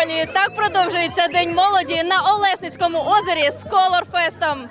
Фарбах. Так продовжується День молоді на Олесницькому озері з Колорфестом.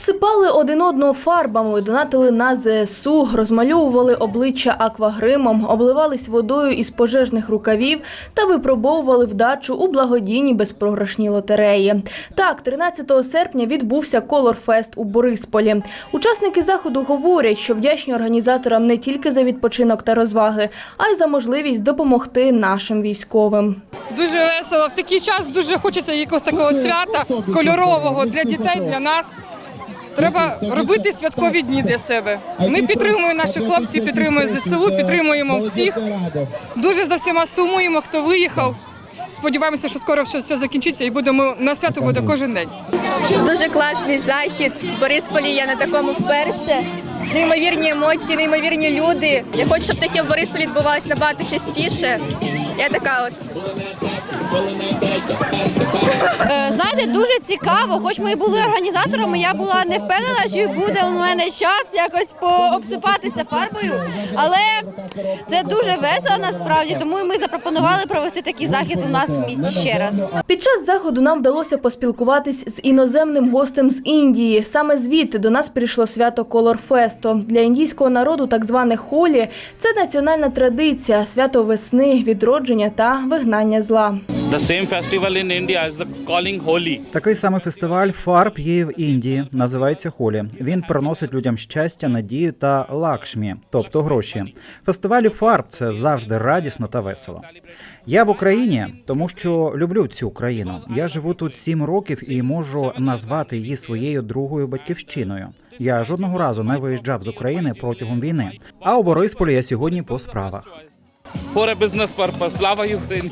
Обсипали один одного фарбами, донатили на ЗСУ, розмальовували обличчя аквагримом, обливались водою із пожежних рукавів та випробовували вдачу у благодійній безпрограшній лотереї. Так, 13 серпня відбувся Колорфест у Борисполі. Учасники заходу говорять, що вдячні організаторам не тільки за відпочинок та розваги, а й за можливість допомогти нашим військовим. Дуже весело. В такий час дуже хочеться якогось такого свята кольорового для дітей, для нас. Треба робити святкові дні для себе. Ми підтримуємо наших хлопців, підтримуємо ЗСУ, підтримуємо всіх. Дуже за всіма сумуємо, хто виїхав. Сподіваємося, що скоро все, закінчиться і будемо на свято буде кожен день. Дуже класний захід. Борисполі я на такому вперше. Неймовірні емоції, неймовірні люди. Я хочу, щоб таке в Борисполі відбувалося набагато частіше. Я така от Е, Знаєте, дуже цікаво, хоч ми і були організаторами, я була не впевнена, чи буде у мене час якось пообсипатися фарбою. Але це дуже весело насправді, тому ми запропонували провести такий захід у нас в місті ще раз. Під час заходу нам вдалося поспілкуватись з іноземним гостем з Індії. Саме звідти до нас прийшло свято Колорфесту. Для індійського народу так зване холі це національна традиція, свято весни, відродження та вигнання зла. The same festival in India is the calling Holi. Такий самий фестиваль фарб є в Індії. Називається Холі. Він приносить людям щастя, надію та лакшмі, тобто гроші. Фестивалі фарб це завжди радісно та весело. Я в Україні, тому що люблю цю країну. Я живу тут сім років і можу назвати її своєю другою батьківщиною. Я жодного разу не виїжджав з України протягом війни. А у Борисполі я сьогодні по справах. For a business purpose. Slava Ukraine.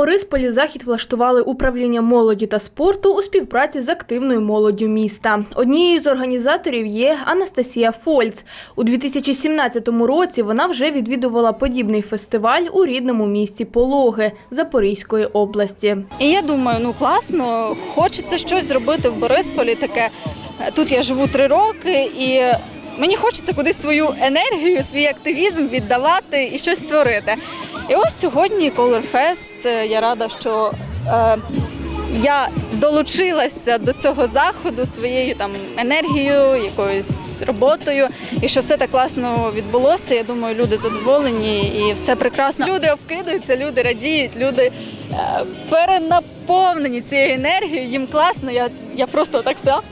Борисполі захід влаштували управління молоді та спорту у співпраці з активною молоддю міста. Однією з організаторів є Анастасія Фольц. У 2017 році вона вже відвідувала подібний фестиваль у рідному місті Пологи Запорізької області. І я думаю, ну класно, хочеться щось зробити в Борисполі. Таке тут я живу три роки, і мені хочеться кудись свою енергію, свій активізм віддавати і щось створити. І ось сьогодні Колорфест. Я рада, що е, я долучилася до цього заходу своєю там енергією, якоюсь роботою, і що все так класно відбулося. Я думаю, люди задоволені і все прекрасно. Люди обкидаються, люди радіють, люди е, перенаповнені цією енергією. Їм класно. Я, я просто так стала.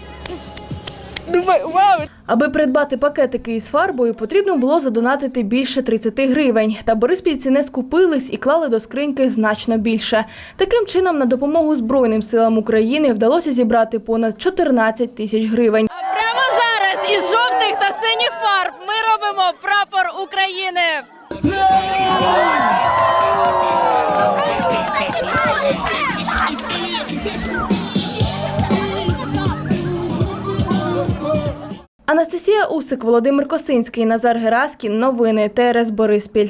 Думаю, вау, Аби придбати пакетики із фарбою, потрібно було задонатити більше 30 гривень. Та бориспільці не скупились і клали до скриньки значно більше. Таким чином, на допомогу Збройним силам України вдалося зібрати понад 14 тисяч гривень. А прямо зараз із жовтих та синіх фарб ми робимо прапор України. Анастасія Усик, Володимир Косинський, Назар Гераскін. Новини ТРС Бориспіль.